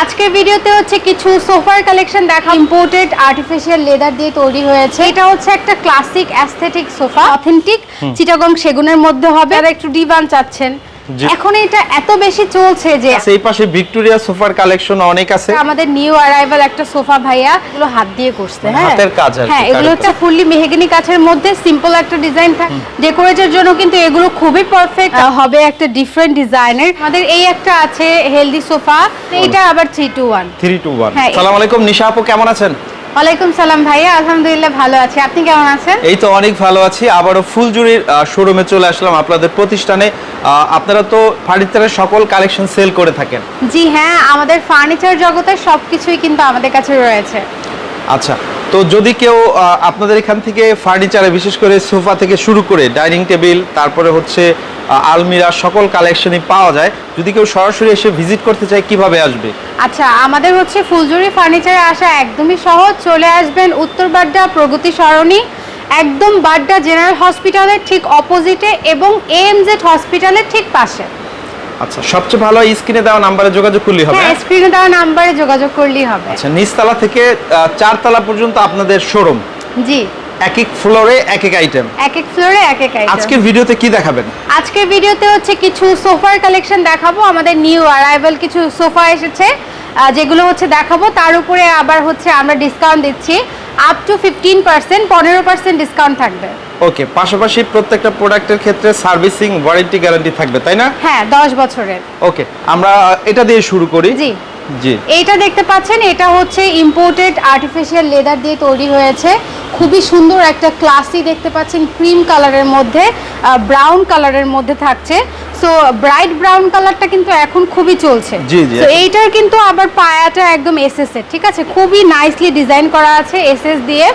আজকের ভিডিওতে হচ্ছে কিছু সোফার কালেকশন দেখা ইম্পোর্টেড আর্টিফিশিয়াল লেদার দিয়ে তৈরি হয়েছে। এটা হচ্ছে একটা classic aesthetic sofa authentic Chittagong সেগুনের মধ্যে হবে। আর একটু ডিভান চাচ্ছেন। এখন এটা এত বেশি চলছে যে সেই পাশে ভিক্টোরিয়া সোফার কালেকশন অনেক আছে। আমাদের নিউ অ্যারাইভাল একটা সোফা ভাইয়া এগুলো হাত দিয়ে করছে হ্যাঁ? হাতের কাজ আর হ্যাঁ এগুলো হচ্ছে ফুললি মেহগনি কাঠের মধ্যে সিম্পল একটা ডিজাইন থাকে ডেকোরেটের জন্য কিন্তু এগুলো খুবই পারফেক্ট হবে একটা ডিফারেন্ট ডিজাইনের আমাদের এই একটা আছে হেলদি সোফা এটা আবার three two one three two one হ্যাঁ। সালাম আলাইকুম নিশা আপু কেমন আছেন? ওয়ালাইকুম সালাম ভাইয়া আলহামদুলিল্লাহ ভালো আছি। আপনি কেমন আছেন? এই তো অনেক ভালো আছি। আবারও ফুলজুরির শোরুমে চলে আসলাম আপনাদের প্রতিষ্ঠানে। আপনারা তো ফার্নিচারের সকল কালেকশন সেল করে থাকেন। জি হ্যাঁ আমাদের ফার্নিচার জগতের সবকিছুই কিন্তু আমাদের কাছে রয়েছে। আচ্ছা তো যদি কেউ আপনাদের এখান থেকে ফার্নিচারে বিশেষ করে সোফা থেকে শুরু করে ডাইনিং টেবিল, তারপরে হচ্ছে আলমিরা, সকল কালেকশনই পাওয়া যায়, যদি কেউ সরাসরি এসে ভিজিট করতে চায়, কীভাবে আসবে? আচ্ছা আমাদের হচ্ছে ফুলজুরি ফার্নিচারে আসা একদমই সহজ, চলে আসবেন উত্তর বাড্ডা প্রগতি সরণি, একদম বাড্ডা জেনারেল হসপিটালের ঠিক অপোজিটে এবং এএমজেড হসপিটালের ঠিক পাশে। আচ্ছা সবচেয়ে ভালো স্ক্রিনে দেওয়া নাম্বারে যোগাযোগ করলেই হবে হ্যাঁ স্ক্রিনে দেওয়া নাম্বারে যোগাযোগ করলেই হবে। আচ্ছা নিচতলা থেকে চারতলা পর্যন্ত আপনাদের শোরুম জি। এক এক ফ্লোরে এক এক আইটেম এক এক ফ্লোরে এক এক item। আজকের ভিডিওতে কি দেখাবেন? আজকের ভিডিওতে হচ্ছে কিছু সোফার কালেকশন দেখাবো আমাদের নিউ অ্যারাইভাল কিছু সোফা এসেছে যেগুলো হচ্ছে দেখাবো তার উপরে আবার হচ্ছে আমরা ডিসকাউন্ট দিচ্ছি। আপ টু ফিফটিন পার্সেন্ট পনেরো পার্সেন্ট ডিসকাউন্ট থাকবে। ওকে পাশাপাশি প্রত্যেকটা প্রোডাক্টের ক্ষেত্রে সার্ভিসিং ওয়ারেন্টি গ্যারান্টি থাকবে তাই না? হ্যাঁ দশ বছরের। ওকে আমরা এটা দিয়ে শুরু করি। জি। জি। এটা দেখতে পাচ্ছেন এটা হচ্ছে ইম্পোর্টেড আর্টিফিশিয়াল লেদার দিয়ে তৈরি হয়েছে। খুবই সুন্দর একটা ক্লাসি দেখতে পাচ্ছেন ক্রিম কালারের মধ্যে ব্রাউন কালারের মধ্যে থাকছে। সো ব্রাইট ব্রাউন কালারটা কিন্তু এখন খুবই চলছে। তো এইটার কিন্তু আবার পায়াটা একদম এসএস এর ঠিক আছে? খুবই নাইসলি ডিজাইন করা আছে এসএস দিয়ে।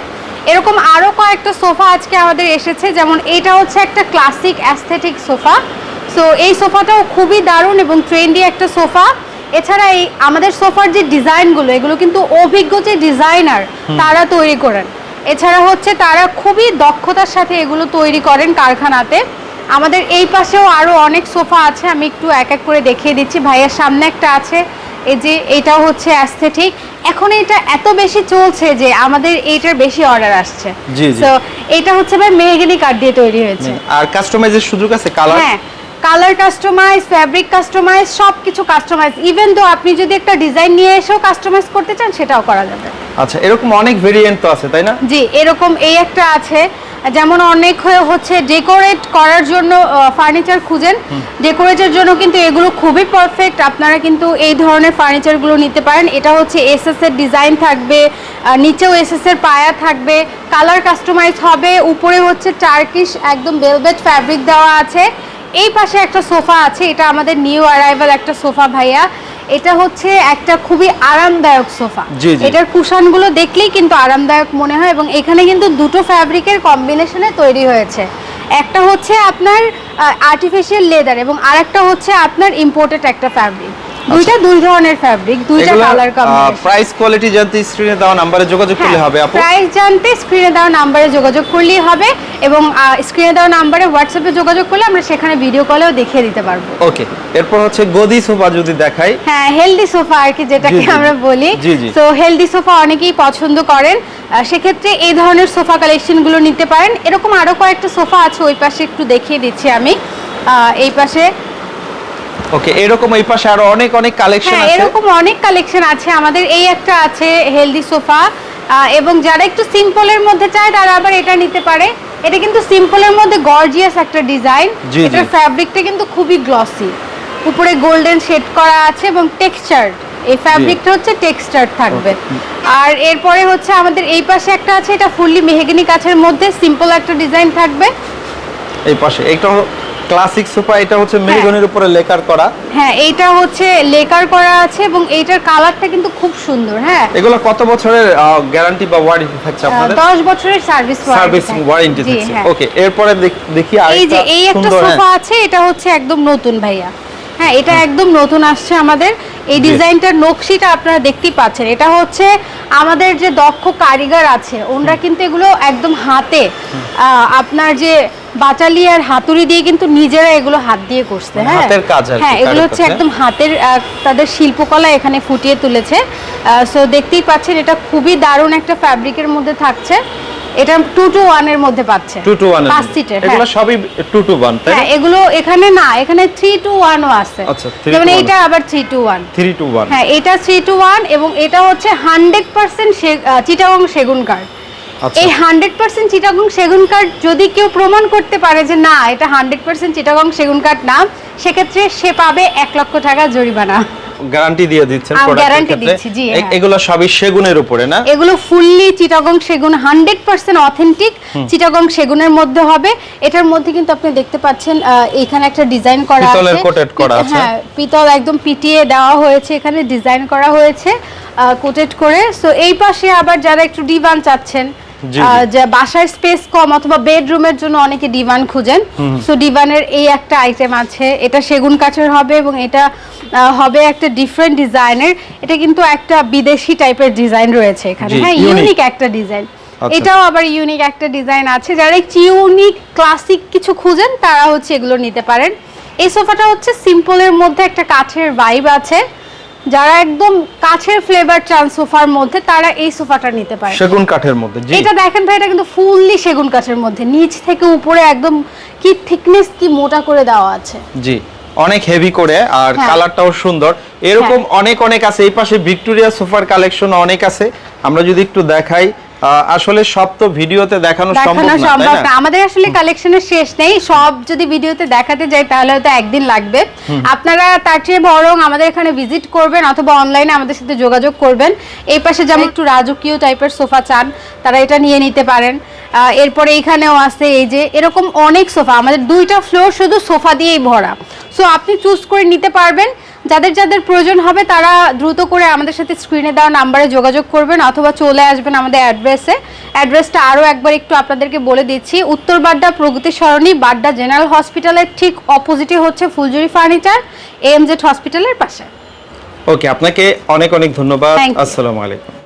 এরকম আরও কয়েকটা সোফা আজকে আমাদের এসেছে যেমন এটা হচ্ছে একটা ক্লাসিক অ্যাস্থেটিক সোফা। সো এই সোফাটাও খুবই দারুণ এবং ট্রেন্ডি একটা সোফা। এছাড়া এই আমাদের সোফার যে ডিজাইনগুলো এগুলো কিন্তু অভিজ্ঞ যে ডিজাইনার তারা তৈরি করেন। এছাড়া হচ্ছে তারা খুবই দক্ষতার সাথে এগুলো তৈরি করেন কারখানাতে। আমাদের এই পাশেও আরও অনেক সোফা আছে আমি একটু এক এক করে দেখিয়ে দিচ্ছি। ভাইয়ের সামনে একটা আছে এই যে এটাও হচ্ছে অ্যাস্থেটিক এখন এটা এত বেশি চলছে যে আমাদের এইটার বেশি অর্ডার আসছে। জি, জি। তো এটা হচ্ছে ভাই মেহগিনি কাঠ দিয়ে তৈরি হয়েছে। আর কাস্টমাইজের সুযোগ আছে? কালার হ্যাঁ কালার কাস্টমাইজ ফ্যাব্রিক কাস্টমাইজ সব কিছু কাস্টমাইজ ইভেন তো আপনি যদি একটা ডিজাইন নিয়ে এসেও কাস্টমাইজ করতে চান সেটাও করা যাবে। আচ্ছা এরকম অনেক ভেরিয়েন্ট তো আছে তাই না? জি এরকম এই একটা আছে। যেমন অনেক হয়ে হচ্ছে ডেকোরেট করার জন্য ফার্নিচার খুঁজেন। ডেকোরেটের জন্য কিন্তু এগুলো খুবই পারফেক্ট আপনারা কিন্তু এই ধরনের ফার্নিচারগুলো নিতে পারেন। এটা হচ্ছে এসএস এর ডিজাইন থাকবে নিচেও এসএস এর পায়া থাকবে। কালার কাস্টমাইজ হবে উপরে হচ্ছে টার্কিশ একদম ভেলভেট ফ্যাব্রিক দেওয়া আছে। এই পাশে একটা সোফা আছে এটা আমাদের নিউ অ্যারাইভাল একটা সোফা ভাইয়া। এটা হচ্ছে একটা খুবই আরামদায়ক সোফা। এটার কুশন এটার কুশনগুলো দেখলেই কিন্তু আরামদায়ক মনে হয় এবং এখানে কিন্তু দুটো ফ্যাব্রিকের কম্বিনেশনে তৈরি হয়েছে। একটা হচ্ছে আপনার আর্টিফিশিয়াল লেদার এবং আরেকটা হচ্ছে আপনার ইম্পোর্টেড একটা ফ্যাব্রিক দুইটা দুই ধরনের ফ্যাব্রিক দুইটা কালার কম্বিনেশন প্রাইস কোয়ালিটি জানতে স্ক্রিনে দেওয়া নাম্বারে যোগাযোগ করলে হবে আপু। প্রাইস জানতে স্ক্রিনে দেওয়া নাম্বারে যোগাযোগ করলেই হবে এবং স্ক্রিনে দেওয়া নাম্বারে হোয়াটসঅ্যাপে যোগাযোগ করলে আমরা সেখানে ভিডিও কলেও দেখিয়ে দিতে পারব। ওকে এরপর হচ্ছে গদি সোফা যদি দেখাই। হ্যাঁ হেলদি সোফা আর কি যেটাকে। আমরা বলি। তো হেলদি সোফা অনেকেই পছন্দ করেন। সেক্ষেত্রে এই ধরনের সোফা কালেকশনগুলো নিতে পারেন। এরকম আরও কয়েকটা সোফা আছে ওই পাশে একটু দেখিয়ে দিচ্ছি আমি। এই পাশে ওকে এরকম এই পাশে আরও অনেক অনেক কালেকশন হ্যাঁ আছে। এরকম অনেক কালেকশন আছে। আমাদের এই একটা আছে হেলদি সোফা এবং যারা একটু সিম্পলের মধ্যে চায় তারা আবার এটা নিতে পারে। এটা কিন্তু সিম্পলের মধ্যে গর্জিয়াস একটা ডিজাইন। এটার ফ্যাব্রিকটা কিন্তু খুবই গ্লসি উপরে গোল্ডেন শেড করা আছে এবং টেক্সচার এই ফ্যাব্রিকটা হচ্ছে টেক্সচার থাকবে। আর এরপরে হচ্ছে আমাদের এই পাশে একটা আছে এটা ফুললি মেহগনি কাছের মধ্যে। সিম্পল একটা ডিজাইন থাকবে। এই পাশে এটা ক্লাসিক সোফা এটা হচ্ছে মেরুগনের উপরে লেকার করা। হ্যাঁ এটা হচ্ছে লেকার করা আছে এবং এটার কালারটা কিন্তু খুব সুন্দর হ্যাঁ। এগুলো কত বছরের গ্যারান্টি বা ওয়ারেন্টি থাকছে আপনাদের? দশ বছরের সার্ভিস সার্ভিসিং ওয়ারেন্টি থাকছে। হ্যাঁ। ওকে এরপরে দেখি আর এই যে এই একটা হ্যাঁ। সোফা আছে এটা হচ্ছে একদম নতুন ভাইয়া। হ্যাঁ এটা একদম নতুন আসছে আমাদের। এই। ডিজাইনটার নকশিটা আপনারা দেখতেই পাচ্ছেন। এটা হচ্ছে আমাদের যে দক্ষ কারিগর আছে ওনারা কিন্তু এগুলো একদম হাতে আপনার যে বাটালি আর হাতুড়ি দিয়ে কিন্তু নিজেরা এগুলো হাত দিয়ে করছে মানে হ্যাঁ? হাতের কাজ আর হ্যাঁ এগুলো হচ্ছে একদম হাতের তাদের শিল্পকলা এখানে ফুটিয়ে তুলেছে। সো দেখতেই পাচ্ছেন এটা খুবই দারুণ একটা ফ্যাব্রিকের মধ্যে থাকছে। এটা 2 টু টু ওয়ানের মধ্যে পাচ্ছে। টু টু ওয়ান পাঁচ সিটের এগুলো হ্যাঁ। সবই টু টু ওয়ান তাই হ্যাঁ এগুলো এখানে না এখানে থ্রি টু ওয়ানও আছে। আচ্ছা, যেমন to আবার three two one three two one হ্যাঁ এটা থ্রি টু ওয়ান এবং এটা হচ্ছে হান্ড্রেড পার্সেন্ট চিটাগং সেগুন কাঠ আচ্ছা। এই হান্ড্রেড পার্সেন্ট চিটাগং সেগুন কাঠ যদি কেউ প্রমাণ করতে পারে যে না এটা হান্ড্রেড পার্সেন্ট চিটাগং সেগুন কাঠ না সেক্ষেত্রে সে পাবে এক লক্ষ টাকা জরিমানা। গ্যারান্টি দিয়ে দিচ্ছেন ক্ষেত্রে দিচ্ছি, জি, হ্যাঁ। এগুলো সবই সেগুনের উপরে না এগুলো ফুললি চিটাগং সেগুন হান্ড্রেড পার্সেন্ট অথেন্টিক চিটাগং সেগুনের মধ্যে হবে এটার মধ্যে কিন্তু আপনি দেখতে পাচ্ছেন এখানে একটা ডিজাইন করা পিতলের আছে করা আছে। হ্যাঁ পিতল একদম পিটিয়ে দেওয়া হয়েছে এখানে ডিজাইন করা হয়েছে কোটেড করে সো এই পাশে আবার যারা একটু ডিভান চাচ্ছেন। যে স্পেস কম অথবা বেডরুমের জন্য অনেকে ডিভান খুঁজেন। সো ডিভানের এই একটা আইটেম আছে। এটা সেগুন কাঠের হবে এবং এটা হবে একটা ডিফারেন্ট ডিজাইনের এটা কিন্তু একটা বিদেশি টাইপের ডিজাইন রয়েছে এখানে। হ্যাঁ ইউনিক একটা ডিজাইন আচ্ছা। এটাও আবার ইউনিক একটা ডিজাইন আছে। যারা একটু ইউনিক ক্লাসিক কিছু খুঁজেন তারা হচ্ছে এগুলো নিতে পারেন। এই সোফাটা হচ্ছে সিম্পলের মধ্যে একটা কাঠের ভাইব আছে। যারা একদম কাঠের ফ্লেভার চান সোফার মধ্যে তারা এই সোফাটা নিতে পারে। সেগুন কাঠের মধ্যে জি। এটা দেখেন ভাই এটা কিন্তু ফুললি সেগুন কাঠের মধ্যে। নিচ থেকে উপরে একদম কি থিকনেস কি মোটা করে দেওয়া আছে। জি অনেক হেভি করে আর হ্যাঁ। কালারটাও সুন্দর। এরকম অনেক অনেক আছে। এই পাশে ভিক্টোরিয়া সোফার কালেকশন অনেক আছে। আমরা যদি একটু দেখাই আসলে সব তো ভিডিওতে দেখানো সম্ভব না আমাদের আসলে কালেকশনের শেষ নেই। সব যদি ভিডিওতে দেখাতে যাই তাহলে হয়তো একদিন লাগবে। আপনারা তার চেয়ে বরং আমাদের এখানে ভিজিট করবেন অথবা অনলাইনে আমাদের সাথে যোগাযোগ করবেন। এই পাশে যেমন একটু রাজকীয় টাইপের সোফা চান তারা এটা নিয়ে নিতে পারেন। আহ, এরপরে এইখানেও আছে এই যে এরকম অনেক সোফা। আমাদের দুইটা ফ্লোর শুধু সোফা দিয়েই ভরা। সো আপনি চুজ করে নিতে পারবেন। যাদের যাদের প্রয়োজন হবে তারা দ্রুত করে আমাদের সাথে স্ক্রিনে দেওয়া নাম্বারে যোগাযোগ করবেন অথবা চলে আসবেন আমাদের অ্যাড্রেসে অ্যাড্রেসটা আরও একবার একটু আপনাদেরকে বলে দিচ্ছি। উত্তর বাড্ডা প্রগতি সরণি বাড্ডা জেনারেল হসপিটালের ঠিক অপোজিটে হচ্ছে ফুলজুরি ফার্নিচার এমজেড হসপিটালের পাশে। ওকে আপনাকে অনেক অনেক ধন্যবাদ. আসসালামু আলাইকুম।